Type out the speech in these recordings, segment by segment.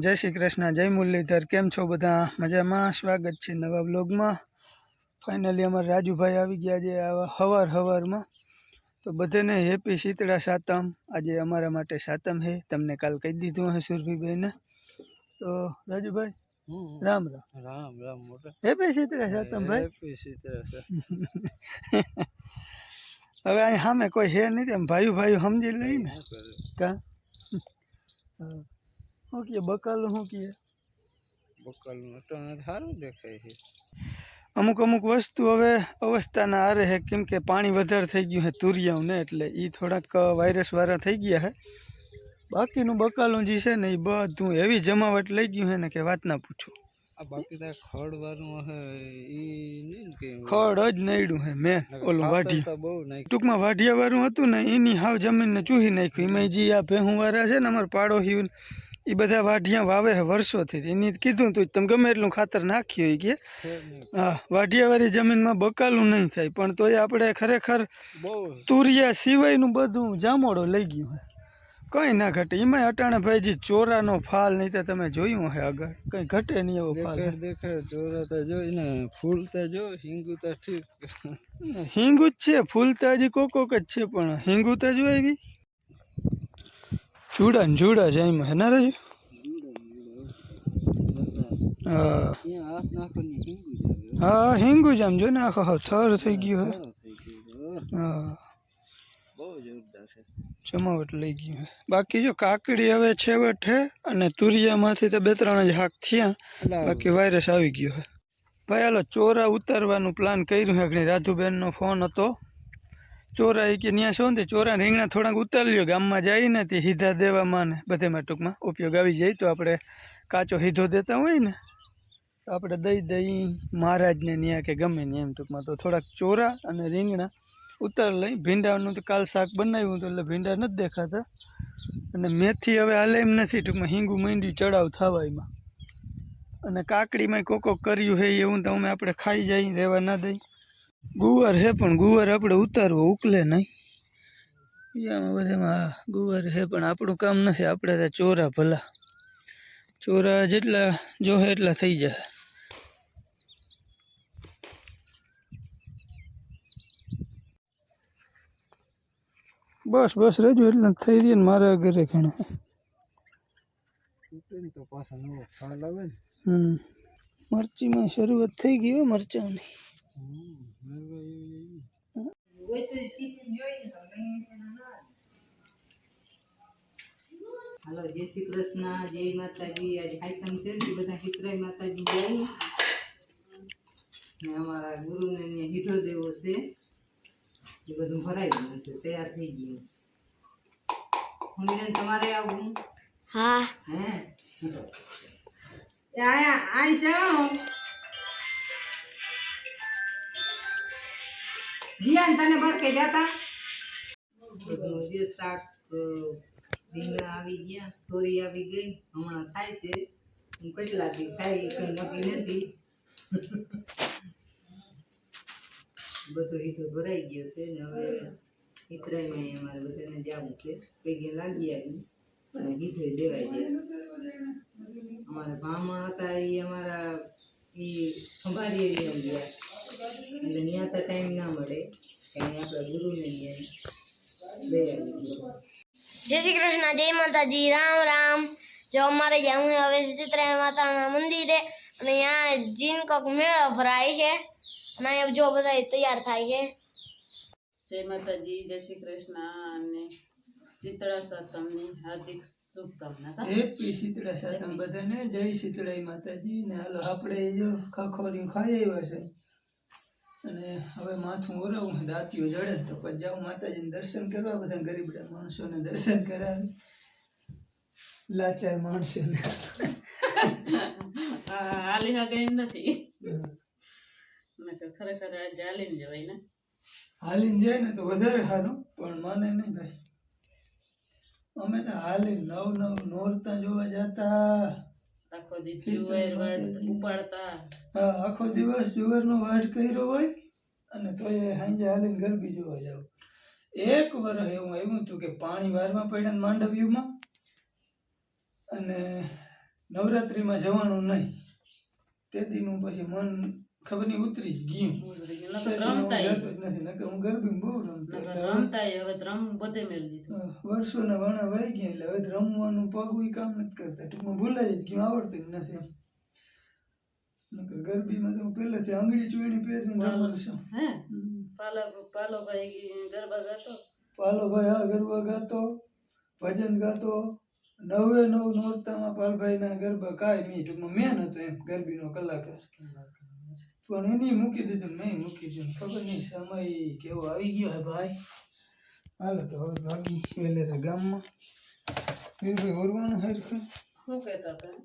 રામ જય શ્રી કૃષ્ણ જય મુરલીધર કેમ છો બધા? મજામાં? સ્વાગત છે નવા બ્લોગમાં ફાઇનલી અમારા રાજુભાઈ આવી ગયા છે આવા હવાર હવારમાં. તો બધાને હેપી શીતળા સાતમ. આજે અમારા માટે સાતમ છે. તમને કાલ કહી દીધું હે સુરભીભાઈને તો રાજુભાઈ રામ રામ. રામ રામ મોટા. હેપી શીતળા સાતમ ભાઈ. હેપી શીતળા સાતમ. હવે અહીં સામે કોઈ હે નહીં એમ ભાઈ ભાઈ સમજી લઈને. ને? કા? શું કહે બકાલું શું કહે બકાલનું અટાણે સારું દેખાય છે અમુક અમુક વસ્તુ હવે અવસ્થાના આરે છે કેમ કે પાણી વધારે થઈ ગયું છે તુરિયાઓને એટલે એ થોડાક વાયરસ વાળા થઈ ગયા છે બાકીનું બકાલું જે છે ને એ બધું એવી જમાવટ લઈ ગયું છે ને કે વાત ના પૂછો. આ બાકી તો ખડ વાળું હે ઈ નહીં ને કે ખડ જ નડ્યું છે મેન ઓલું ખાતર વાઢી તો બહુ નાખ્યું. ટૂંકમાં વાઢિયા વાળું હતું ને એની હાવ જમીનને ચૂહી નાખ્યું. એમાં જે આ ભેહું વાળા છે ને અમારા પાડોશી એ બધા વાઢિયા વાવે છે વર્ષોથી. એની કીધું તું તમે ગમે એટલું ખાતર નાખ્યું હોય કે. હા વાઢિયાવાળી જમીનમાં બકાલું નહીં થાય પણ તોય આપણે ખરેખર તુરિયા સિવાયનું બધું જામોડો લઈ ગયું હે કંઈ ના ઘટે. એમાંય અટાણે ભાઈજી ચોરાનો ફાલ નહીં તો તમે જોયું હે આગળ. કંઈ ઘટે નહીં એવો ફાલ. દેખાય દેખાડ ચોરા તો જોઈ ને ફૂલ તો જો હિંગુ તો ઠીક. હિંગુ જ છે ફૂલ તો હજી કોકોક કોક જ છે પણ હિંગુ તો જો એવી. જુડા ને જુડા છે એમાં ના રાજુ હા. હિંગુ જ જ આમ જો ને આખો થર થઈ ગયો હે. જમાવટ લઈ ગયું બાકી જો કાકડી હવે છેવટે અને તુરિયામાંથી તો બે ત્રણ જ હાક થયા બાકી વાયરસ આવી ગયો હે. ભાઈ હાલો ચોરા ઉતારવાનું પ્લાન કર્યું હે રાધુબેનનો ફોન હતો. ચોરા એ કે ત્યાં શું ને ચોરા રીંગણા થોડાક ઉતાર્યો ગામમાં જાય ને તે હીધા દેવામાં ને બધેમાં ટૂંકમાં ઉપયોગ આવી જાય તો આપણે કાચો હીધો દેતા હોય ને, તો આપણે દઈ દઈ મહારાજને ત્યાં કે ગમે ને એમ ટૂંકમાં. તો થોડાક ચોરા અને રીંગણા ઉતાર લઈ. ભીંડાનું તો કાલ શાક બનાવ્યું હતું એટલે ભીંડા નથી દેખાતા. અને મેથી હવે હાલે એમ નથી ટૂંકમાં. હિંગુ માંડ્યું ચડાવ થવા એમાં. અને કાકડીમાં કોકો કર્યું હે એવું તો અમે આપણે ખાઈ જાય રહેવા ના દઈ. ગુવાર હે પણ ગુવાર આપણે ઉતારવો ઉકલે નહીં. બીજામાં બધામાં ગુવાર હે પણ આપણું કામ નથી, આપણે તો ચોરા ભલા. ચોરા જેટલા જોહે એટલા થઈ જાય બસ બસ, રજુ એટલા થઈ રહી ને મારા ઘરે ઘણા. તો પાછા આવે હમ, મરચીમાં શરૂઆત થઈ ગઈ હોય મરચાંની. હાલો જય શ્રી કૃષ્ણ જય માતાજી. આજે હાઈકમ છે ને બધા હિતરાય માતાજી જાય. ને અમારા ગુરુને હીધો દેવો છે. એ બધું ભરાઈ ગયું છે તૈયાર થઈ ગયું. હું તમારે આવું હા. હે? એ આયા આઈ જાઓ. જીયાન, તને બરકે જાતા? શાક રીંગણા આવી ગયા, સોરી આવી ગઈ, હમણાં થાય છે. હું કેટલા દી થાય, એ કઈ નથી. બધો હીધો ભરાઈ ગયો છે ને, હવે હિતરાઈમાં અમારે બધાને જવું છે. પૈકી લાગી આવી અને હીધો દેવાય છે. અમારા ભામણ હતા એ અમારા એ સંભાળી ગયા. એટલે ત્યાં તો ટાઈમ ના મળે. કારણ આપણા ગુરુને ત્યાં દઈ આવી જય શ્રી કૃષ્ણ જય માતાજી. રામ રામ. જો અમારે જવું હવે ચિત્રા માતાના મંદિરે અને અહીંયા જીનકોક મેળો ભરાય છે. અને અહીંયા જો બધા તૈયાર થાય છે. જય માતાજી જય શ્રી કૃષ્ણ. અને શીતળા સાતમની હાર્દિક શુભકામના હા? હેપી શીતળા સાતમ બધાને. જય શીતળાઈ માતાજી. ને હાલો આપણે જો ખખોરી ખાઈ આવ્યા છે. અને હવે માથું ઓરાવું દાંતીઓ જડે તો પછી જાઉં માતાજીને દર્શન કરવા બધા ગરીબ માણસોને દર્શન કરાવે. લાચાર માણસોને. હાલી હગે એમ નથી. ખરેખર આજે ચાલીને જવાય ને. હાલીને જાય ને તો વધારે સારું પણ મને નહીં ભાઈ. અમે તો હાલી નવ નવ નોરતા જોવા જતા. આખો દિવસ જુવાર વાળ ઉપાડતા. હા આખો દિવસ જુવારનો વાટ કર્યો હોય અને તો એ સાંજે હાલીને ગરબી જોવા જાવ. એક વર્ષ એવું આવ્યું હતું કે પાણી વારમાં પડ્યા ને માંડવ્યુંમાં અને નવરાત્રિમાં જવાનું નહીં. તે દીનું પછી મન ખબર નહીં ઉતરી જ ગયું નકર હું ગરબી બહુ રમતા એટલે હવે રમ બધે મેળવી દીધું. વર્ષોના વાણા વહી ગયા એટલે હવે રમવાનું પગું કામ નથી કરતા. ટૂંકમાં ભૂલાઈ જ ગયું આવડતું નથી એમ. ગરબીમાં તો પહેલેથી આંગળી ચોયણી પહેરીને રમવાનું છે. પાલો પાલો ભાઈ ગરબા ગાતો? પાલોભાઈ હા ગરબા ગાતો ભજન ગાતો. નવે નવ નોરતામાં પાલભાઈના ગરબા કાંઈ નહીં ટૂંકમાં મેન હતો એમ ગરબીનો કલાકાર પણ એની મૂકી દીધું ને મેં મૂકી દીધું ખબર નહીં સમય કેવો આવી ગયો હે ભાઈ. હાલો તો હવે ભાગી વેલેરે ગામમાં. વીરભાઈ ઓરવાનું હરખું શું કહેતા હતા?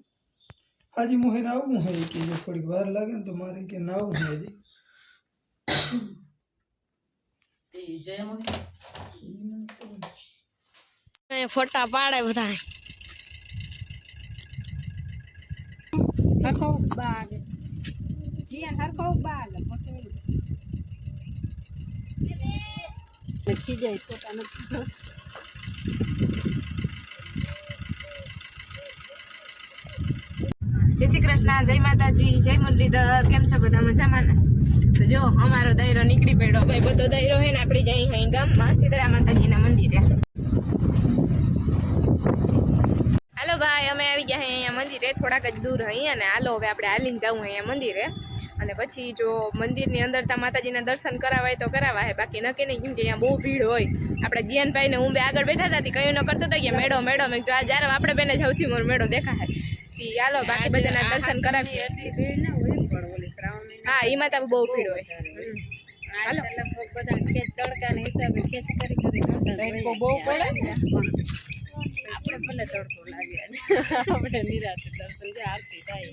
હાજી મોહે આવવું હે કે જો થોડીક વાર લાગે ને તો મારે કે નાવું હે હજી. એ ફોટા પાડે બધા હરખો બાગ. જીયાન હરખો બાગ લખી જાય ફોટા નથી જય શ્રી કૃષ્ણ, જય માતાજી, જય મુરલીધર, કેમ છો બધા મજામાં તો જો, અમારો દાયરો નીકળી પડ્યો. ભાઈ, બધો દાયરો હે ને, આપણે જઈ અહીં ગામમાં સીતળા માતાજીના મંદિરે. હાલો ભાઈ, અમે આવી ગયા અહીંયા મંદિરે, થોડાક જ દૂર અહીં અને હાલો, હવે આપણે હાલીને જવું અહીંયા મંદિરે. અને પછી જો મંદિરની અંદર તા માતાજીના દર્શન કરાવાય તો કરાવાય. બાકી નક્કી નહીં કેમ કે અહીંયા બહુ ભીડ હોય. આપણે જીયાનભાઈ ને હું બે આગળ બેઠા હતા તે કયું ન કરતો હતો કે મેળો મેળો મેં કીધું આ જ્યારે આપણે બેને સૌથી મોર મેળો દેખાય ઈ હાલો બાકી બધાના દર્શન કરાવીએ હા એમાં તો બહુ ભીડ હોય. હમ. હાલો. બધા ખેત તડકાના હિસાબે ખેત કરી કરી તડકો બહુ પડે ને? આપણે ભલે તડકો લાગે. આપણે નિરાશ દર્શન જે આરતી થાય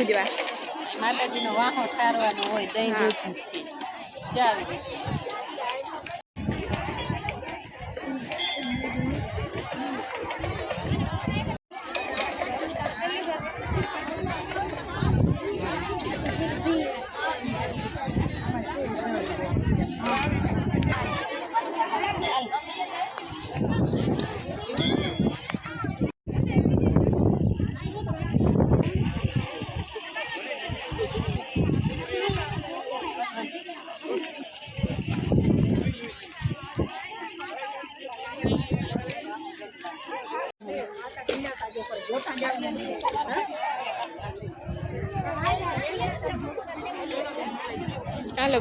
પૂજવા માતાજીનો વાહો ઠારવાનો હોય દહીં હા. દૂધથી. ચાલે.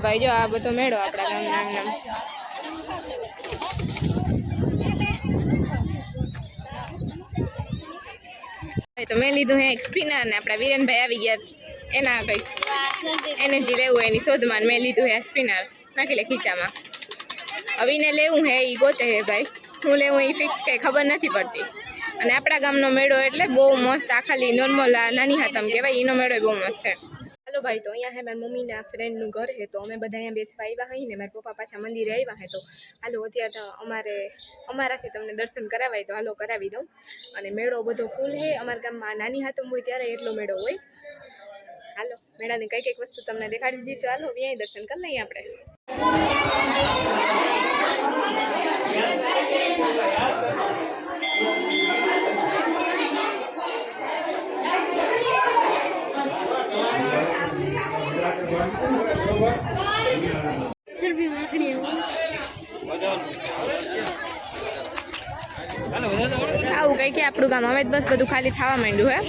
ભાઈ, જો આ બધો મેળો આપણા ગામના તો મેં લીધું હે સ્પિનર ને આપણા વિરેનભાઈ આવી ગયા એના કંઈક એને જે લેવું, એની શોધમાં મેં લીધું હે સ્પિનર. નાખી લે ખીચામાં. હવે એને લેવું હે એ ગોતે હે ભાઈ. હું લેવું એ ફિક્સ કંઈ ખબર નથી પડતી. અને આપણા ગામનો મેળો એટલે બહુ મસ્ત આ ખાલી નોર્મલ નાની હાથમ કહેવાય એનો મેળો બહુ મસ્ત છે. હાલો ભાઈ, તો અહીંયા હે મારા મમ્મીના ફ્રેન્ડનું ઘર હે, તો અમે બધા અહીંયા બેસવા આવ્યા હઈ ને મારા પપ્પા પાછા મંદિરે આવ્યા હે, તો હાલો અત્યારે અમારે, અમારાથી તમને દર્શન કરાવાય, તો હાલો કરાવી દઉં. અને મેળો બધો ફૂલ હે, અમારા ગામમાં નાની હાથમ હોય ત્યારે એટલો મેળો હોય. હાલો, મેળાની કઈ કંઈક વસ્તુ તમને દેખાડી દીધી, તો હાલો અહીંયા દર્શન કરી લઈએ આપણે. કંઈ કે આપણું ગામ હવે બસ બધું ખાલી થવા માંડ્યું હે?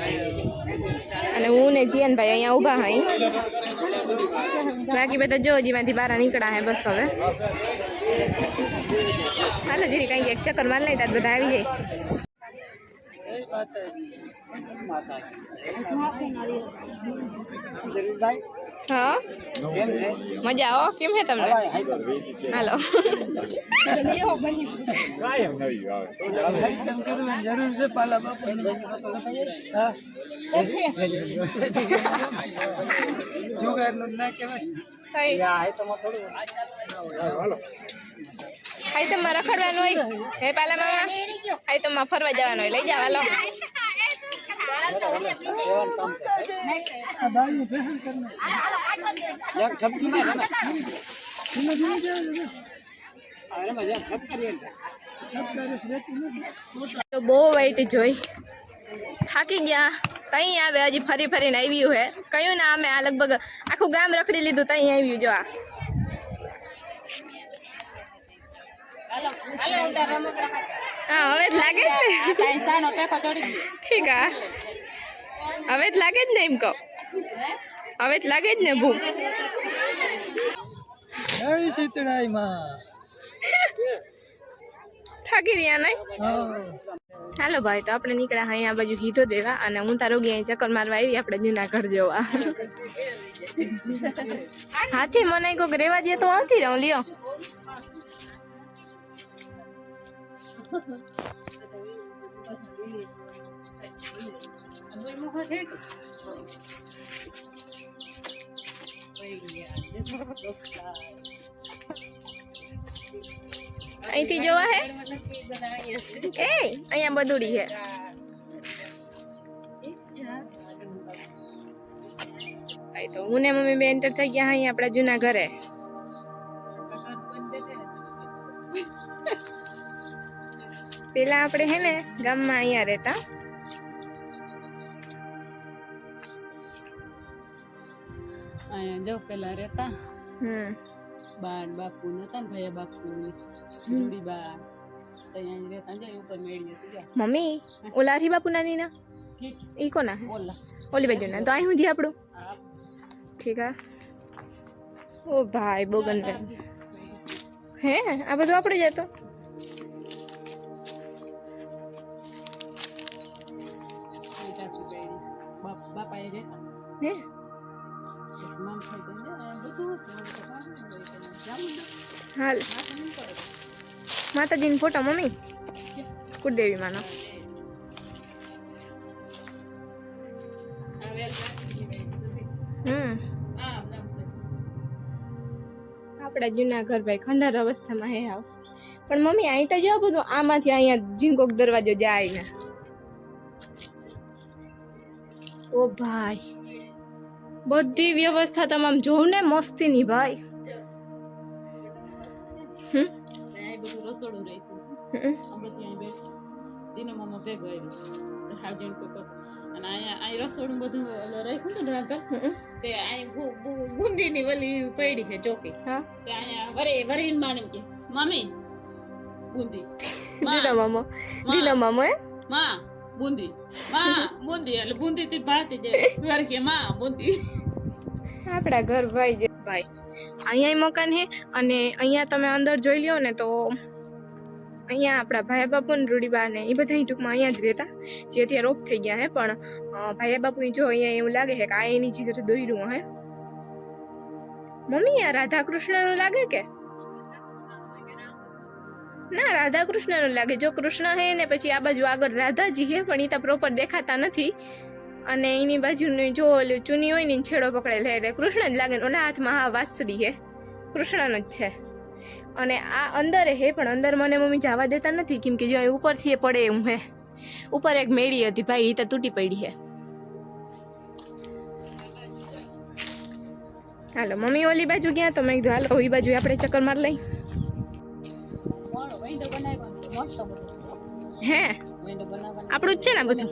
અને હું ને જીયનભાઈ અહીંયા ઊભા હઈ. બાકી બધા જો જીમાંથી બહાર નીકળ્યા હે બસ હવે. હાલો જીરી કંઈક એક ચક્કર માર લઈ ત્યાં બધા આવી જાય. હા મજા આવો કેમ હે તમને હાલો આઈટમ કરવાની જરૂર છે પાલા બાપુની હા જુગારનું જ ના કહેવાય હાઈ તો માં રખડવાનું હોય હે પાલા મામા હાઈ તો માં ફરવા જવાનું હોય લઈ જાવ હાલો બહુ વાઈટ જોઈ. થાકી ગયા. તઈ આવે, હજી ફરી ફરીને આવ્યું હે. કયું ના અમે આ લગભગ આખું ગામ રખડી લીધું તઈ આવ્યું, જો આ. હા હવે જ લાગે જ ને? ઠીક આ. હવે જ લાગે જ ને એમ કહો? હવે જ લાગે જ ને ભૂખ થાકી રહ્યા નહીં? હા. હાલો ભાઈ તો આપણે નીકળ્યા અહીંયા બાજુ હીધો દેવા અને હું તારો ગયા ચક્કર મારવા આવી આપણે જૂના ઘર જોવા. હાથી મને કોઈક રેવા દે તો આવતી રહું લ્યો. અહીંથી જોવા હે? એ અહીંયા બધુડી હે. તો હું ને મમ્મી બે એન્ટર થઈ ગયા અહીં આપણા જૂના ઘરે. પેલા આપણે હે ને ગામમાં અહીંયા રહેતા. અહીંયા જો પેલા રહેતા. હમ. બા બાપુ નતા ને ભૈયા બાપુ રૂડી બા અહીંયા રહેતા. જો ઉપર મેળી હતી મમ્મી ઓલા હરી બાપુ નાની ના? ઈ કોના ઓલા. ઓલી બાજુ ના. તો અહીં સુધી આપણું? આ ઠીક હે. ઓ ભાઈ બોગન હે? આ બધું આપણે જ બાપ રહેતા હે પછી થઈ બધું હાલ માતાજીનો ફોટો મમ્મી કુળદેવી માનો હમ આપણા જૂના ઘર ભાઈ ખંડાર અવસ્થામાં હે આવ પણ મમ્મી અહીં તો જો બધું આમાંથી અહીંયા ઝીંકોક દરવાજો જાય ને ઓ ભાઈ બધી વ્યવસ્થા તમામ જોઉં ને મસ્તીની ભાઈ. બધું રસોડું રાખ્યું ભેગો આવ્યો અને અહીંયા અહીં રસોડું બધું રાખ્યું હતું તે અહીં બુંદીની વલી પડી છે ચોકી. હા. તે અહીંયા વરે વરીને માને કે મમ્મી બુંદી દીનો મામા. દીનો મામા એ? માં. બુંદી માં બુંદી એટલે બુંદી થી ભાતી જાય વર કે માં બુંદી આપણા ઘર ભાઈ જે ભાઈ અહીંયા મકાન હે અને અહીંયા તમે અંદર જોઈ લ્યો ને તો અહીંયા આપણા ભાઈ બાપુ ને રૂડીબા ને એ બધા ટૂંકમાં અહીંયા જ રહેતા. જે અત્યારે રોપ થઈ ગયા હે પણ ભાઈ બાપુ જો અહીંયા એવું લાગે છે કે આ એની જીત દોર્યું હે. મમ્મી આ રાધા કૃષ્ણનું લાગે કે? ના રાધા કૃષ્ણનું લાગે. જો કૃષ્ણ હે ને પછી આ બાજુ આગળ રાધાજી હે, પણ એ તો પ્રોપર દેખાતા નથી. અને એની બાજુની જો ઓલું ચૂની હોય ને છેડો પકડેલ હે, એટલે કૃષ્ણ જ લાગે ને ઓલા હાથમાં હા વાસરી હે. કૃષ્ણનું જ છે. અને આ અંદર હે, પણ અંદર મને મમ્મી જવા દેતા નથી, કેમ કે જો એ ઉપરથી એ પડે એવું હે. ઉપર એક મેળી હતી, ભાઈ એ તો તૂટી પડી હે. હાલો, મમ્મી ઓલી બાજુ ગયા? તો મેં કીધું, હાલો ઓલી બાજુ આપણે ચક્કર માર લઈ. હે? આપણું જ છે ને બધું.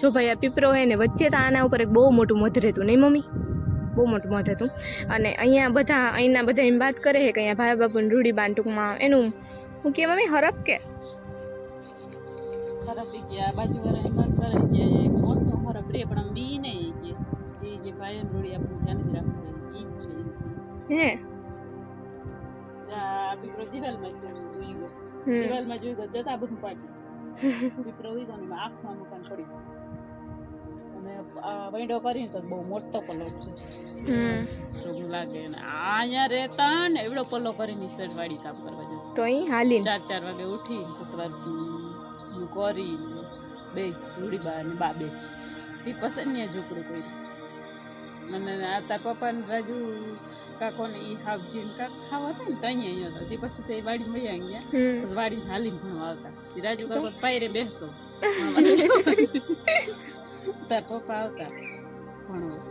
જો ભાઈ આ પીપરો હે ને વચ્ચે તો આના ઉપર એક બહુ મોટું મધ રહેતું. નહીં મમ્મી? બહુ મોટું મધ હતું. અને અહીંયા બધા અહીંના બધા એમ વાત કરે છે કે અહીંયા ભાઈ બાપુ રૂડી ટૂંકમાં એનું હું કે મમ્મી હરફ કે? વાત કરે કે મોટો ખરાબ રે પણ આમ બી નહીં કે. જે ભાઈ રોડી આપણે ધ્યાન જ રાખવું એ જ છે. હે? આ પીપરો દિવાલમાં હમ. દિવાલમાં જોઈ ગયો જતા બધું પાડી પીપરો ઉઈ ગયો ને એમાં આખું આ મકાન પડી ગયું. અને આ વૈંડો કરીને તો બહુ મોટો પલ્લો છે લાગે અને અહીંયા રહેતા ને એવડો પલ્લો કરીને શેડ વાડી કામ કરવા જતા તો અહીં હાલીને ચાર ચાર વાગે ઉઠી કટવાર કરી બે રૂડીબા અને બા બે તે પસંદ ને ઝૂકડું કોઈ અને આ તાર પપ્પા ને રાજુ કાકો ને ઈ હાવ જીન કાક ખાવા હતા ને તો અહીંયા હતા તે. પછી તે વાડી આવી ગયા. પછી વાડી હાલીને ભણવા આવતા. રાજુ કાકો પાયરે બેસતો. તાર પપ્પા આવતા ભણવા.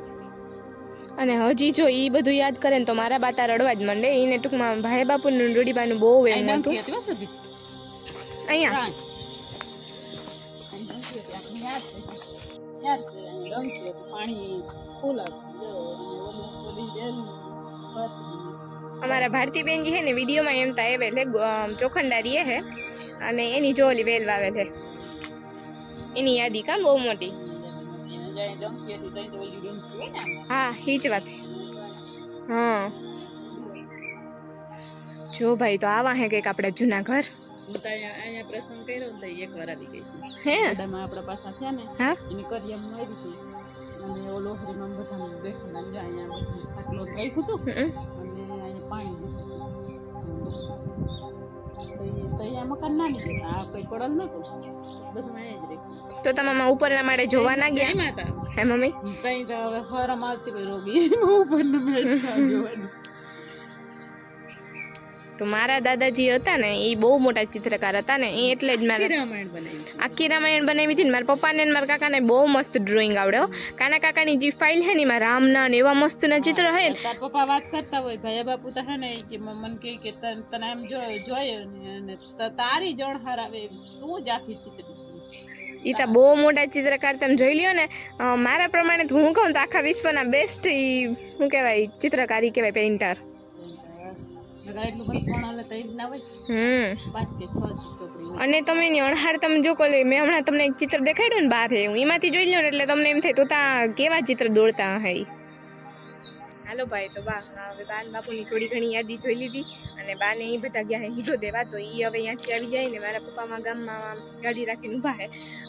અને હજી જો ઈ બધું યાદ કરે ને તો મારા બાતા રડવા જ માંડે. એને ટૂંકમાં ભાઈ બાપુ નું રૂડીબાનું બહુ એમ હતું. અહીંયા. પાણી ફૂલ હતું, અમારા ભારતીબેન જે છે ને વિડીયોમાં એમ થાય વેલે ચોખંડારી હે અને એની જો ઓલી વેલ વાવે છે. એની યાદી કામ બહુ મોટી. તો. હા જ વાત. હા. જો ભાઈ તો આવા હે કંઈક આપણા જૂના ઘર. હું તો અહીંયા પ્રસંગ કર્યો ને તો એક વાર આવી ગઈ છે. હે? આપણા પાસા છે ને હા? એની કરી એમ અને ઓલો હરીમાં બધાને બેઠેલા જો અહીંયા બધું ખાટલો રાખ્યું હતું. અને અહીંયા પાણી તો કોઈ તમે ઉપરના માળે જોવા ના ગયા? હે મમ્મી? તઈ તો હવે ફરમ આવતી રોગી. ઉપરના માડે જોવા. તો મારા દાદાજી હતા ને એ બહુ મોટા ચિત્રકાર હતા ને એ એટલે જ મારા આખી રામાયણ બનાવી આખી રામાયણ બનાવી હતી ને મારા પપ્પાને ને મારા કાકાને બહુ મસ્ત ડ્રોઈંગ આવડ્યો કાના કાકાની જે ફાઇલ છે ને એમાં રામના ને એવા મસ્તના ચિત્ર હે ને. પપ્પા વાત કરતા હોય ભાઈ બાપુ તો હે ને કે મન કહે કે તને એમ જો જોયો ને તારી જણ હરાવે. તું જ આખી ચિત્ર એ તો બહુ મોટા ચિત્રકાર તમે જોઈ લ્યો ને. મારા પ્રમાણે હું કહું તો આખા વિશ્વના બેસ્ટ એ શું કહેવાય ચિત્રકારી કહેવાય પેઇન્ટર અને તમે અણહાર તમે જો કોલે મેં હમણાં તમને એક ચિત્ર દેખાડ્યું ને બહાર હું એમાંથી જોઈ લો ને એટલે તમને એમ થાય તો ત્યાં કેવા ચિત્ર દોડતા હે. હાલો ભાઈ તો બા હવે બાન બાપુની થોડી ઘણી યાદી જોઈ લીધી અને બાને એ બધા ગયા હે હીધો દેવા તો એ હવે અહીંયાથી આવી જાય ને મારા પપ્પામાં ગામમાં ગાડી રાખીને ઊભા હે.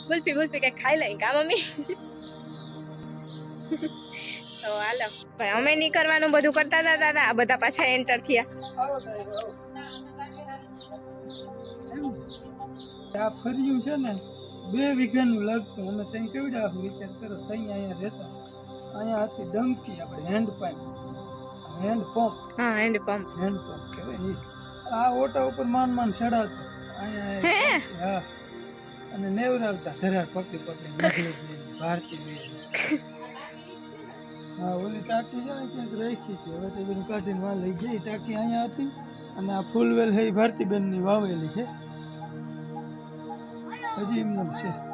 ગુલ્ફી ગુલ્ફી કંઈક ખાઈ લઈ કા મમ્મી? તો હાલો. ભાઈ અમે નહીં કરવાનું બધું કરતા હતા દાદા. આ બધા પાછા એન્ટર થયા. આ ફર્યું છે ને બે વીઘાનું લાગતું. અમે ત્યાં કેવડા વિચાર કરો ત્યાં અહીંયા રહેતા. અહીંયા હતી ડંકી આપણે હેન્ડ પાઇપ હેન્ડ પંપ હા હેન્ડ પંપ હેન્ડ પંપ કહેવાય આ ઓટા ઉપર માન માન ચડાવતો. અહીંયા હા? અને નેવરાવતા. ધરાર પકડી પકડી ભારતી હા, ઓલી ટાંકી છે ને છે. લઈ ગઈ ટાંકી અહીંયા હતી. અને આ ફૂલવેલ છે, એ ભારતીબેનની વાવેલી છે. હજી એમને છે.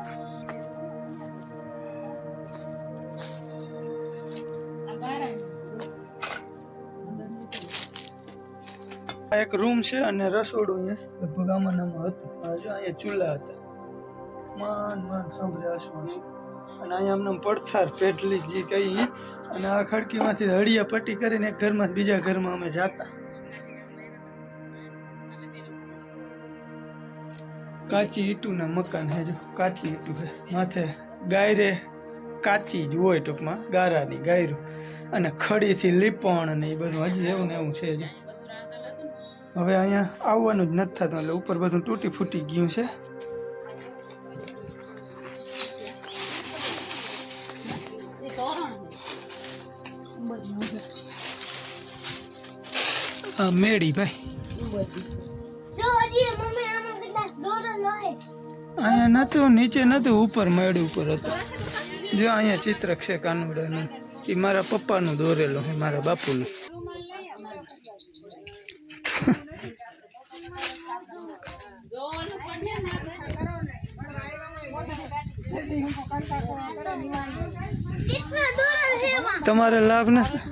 એક રૂમ છે અને રસોડું અહીંયા લગભગ આમાં હતું. અહીંયા ચૂલા હતા. માન માન સાંભળે અને અહીંયા અમને પડથાર પેટલી જે કહીએ અને આ ખડકીમાંથી હળિયા પટ્ટી કરીને એક ઘરમાં બીજા ઘરમાં અમે જાતા. કાચી ઈટુના મકાન હે જો, કાચી ઈટુ છે માથે ગાયરે કાચી જ હોય ટૂંકમાં, ગારાની ગાયરું અને ખડીથી લીપણ અને એ બધું હજી એવું ને એવું છે હવે અહીંયા આવવાનું જ નથી થતું, એટલે ઉપર બધું તૂટી ફૂટી ગયું છે. આ મેળી ભાઈ. અહીંયા નતું નીચે નતું ઉપર મેળી ઉપર હતું. જો અહીંયા ચિત્ર છે કાનુડાનું. એ મારા પપ્પાનું દોરેલું છે મારા બાપુનું. તમારે લાભ નથી?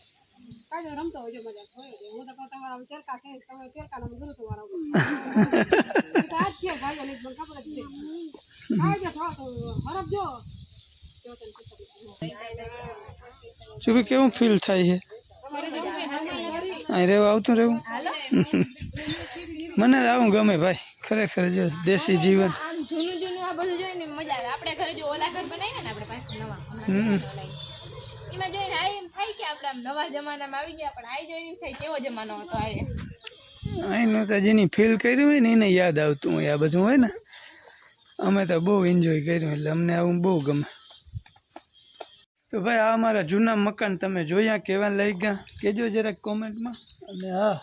કાજો રમતો હોય જો મજા હોય છે. હું તો કહું તમારા આમ ચેરકા છે તમે ચેરકા નામ ગુરુ તમારા આજ છે ભાઈઓ ને મને ખબર જ છે આવજો થોડો હરફ જો જો તને ખબર શું કેવું ફીલ થાય છે અહીં રહેવા આવતું રહેવું મને તો આવું ગમે ભાઈ ખરેખર જો દેશી જીવન આમ જૂનું જૂનું આ બધું જોઈને મજા આવે આપણે ઘરે જો ઓલા ઘર બનાવીએ ને આપણે પાછું નવા એમાં જોઈને આ એમ થાય કે આપણે નવા જમાનામાં આવી ગયા, પણ આ જોઈને થાય કેવો જમાનો હતો આ એ. અહીંનું તો જેની ફીલ કર્યું હોય ને એને યાદ આવતું હોય, આ બધું હોય ને, અમે તો બહુ એન્જોય કર્યું એટલે અમને આવું બહુ ગમે. તો ભાઈ, આ અમારા જૂના મકાન તમે જોયા કેવા લઈ ગયા કહેજો જરાક કોમેન્ટમાં. અને હા,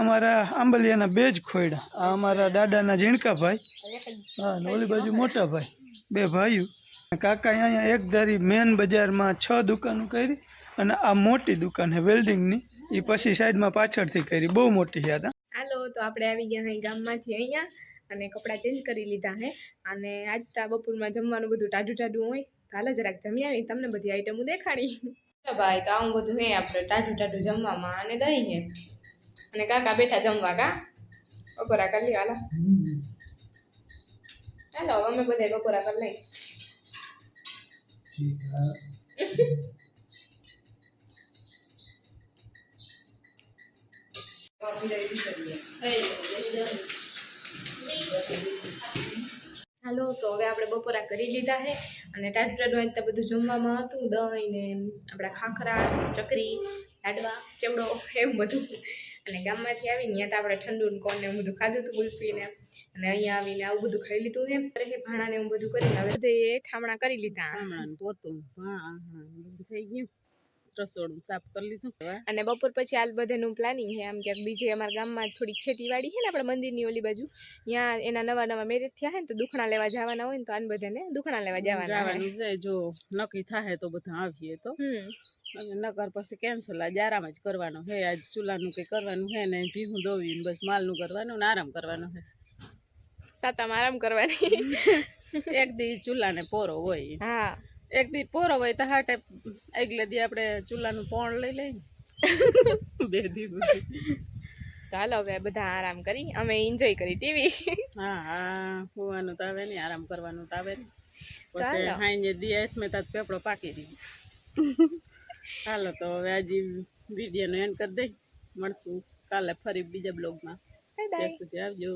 અમારા આંબલિયાના બે જ ખોયડા. આ અમારા દાદાના ઝીણકા ભાઈ હા ઓલી બાજુ મોટા ભાઈ બે ભાઈઓ. કાકા અહીંયા એક ધારી મેન બજારમાં છ દુકાનો કરી અને આ મોટી દુકાન છે વેલ્ડિંગની. એ પછી સાઈડમાં પાછળથી કરી. બહુ મોટી છે આ હાલો તો આપણે આવી ગયા અહીં ગામમાંથી અહીંયા અને કપડાં ચેન્જ કરી લીધા હે. અને આજ તો બપોરમાં જમવાનું બધું ટાઢું ટાઢું હોય. તો હાલો જરાક જમી આવી તમને બધી આઈટમો દેખાડી. ચાલો ભાઈ તો આવું બધું હે આપણે ટાઢું ટાઢું જમવામાં અને દહીં હે. અને કાકા બેઠા જમવા કા? બપોરા કરી લ્યો હાલો. ચાલો અમે બધા બપોરા કરી લઈ હાલો, તો હવે આપણે બપોરા કરી લીધા છે અને ટાટું ટાટું આજ બધું જમવામાં હતું, દહીં ને આપણા ખાખરા, ચકરી, લાડવા, ચેવડો એવું બધું. અને ગામમાંથી આવીને ત્યાં તો આપણે ઠંડુ ને કોણ ને એવું બધું ખાધું હતું ગુલ્ફીને અને અહીંયા આવીને આવું બધું ખાઈ લીધું એમ. રહે ભાણા ને એવું બધું કરીને હવે બધે ઠામણા કરી લીધા. પોતું હા હા થઈ ગયું. રસોડું સાફ કરી લીધું. અને બપોર પછી આ બધાનું પ્લાનિંગ છે. આમ ક્યાંક બીજે અમારા ગામમાં થોડીક ખેતીવાડી છે ને આપણે મંદિરની ઓલી બાજુ. ત્યાં એના નવા નવા મેરેજ થયા છે ને તો દુખણા લેવા જવાના હોય ને તો આને બધાને દુખણા લેવા જવાના છે. જો નક્કી થાય તો બધા આવીએ તો. અને નકર પછી કેન્સલ આજ આરામ જ કરવાનો હે આજ ચૂલાનું કંઈ કરવાનું હે ને ભીહું દોવી બસ માલનું કરવાનું ને આરામ કરવાનો હે સાતામ આરામ કરવાની. એક દી ચૂલાને પોરો હોય. હા. એક દી પોરો હોય તો હાટે આગલે દી આપણે ચૂલાનું પોણ લઈ લઈ બે દી ચાલો હવે બધા આરામ કરી અમે એન્જોય કરી ટીવી. હા હા હોવાનું તો આવે નહીં આરામ કરવાનું તો આવે પછી હાઈને દી હાથમાં તાત પેપડો પાકી રહી હાલો તો હવે આજે વિડીયોનો એન્ડ કરી દઈ. મળશું કાલે ફરી બીજા બ્લોગમાં. ત્યાં સુધી આવજો.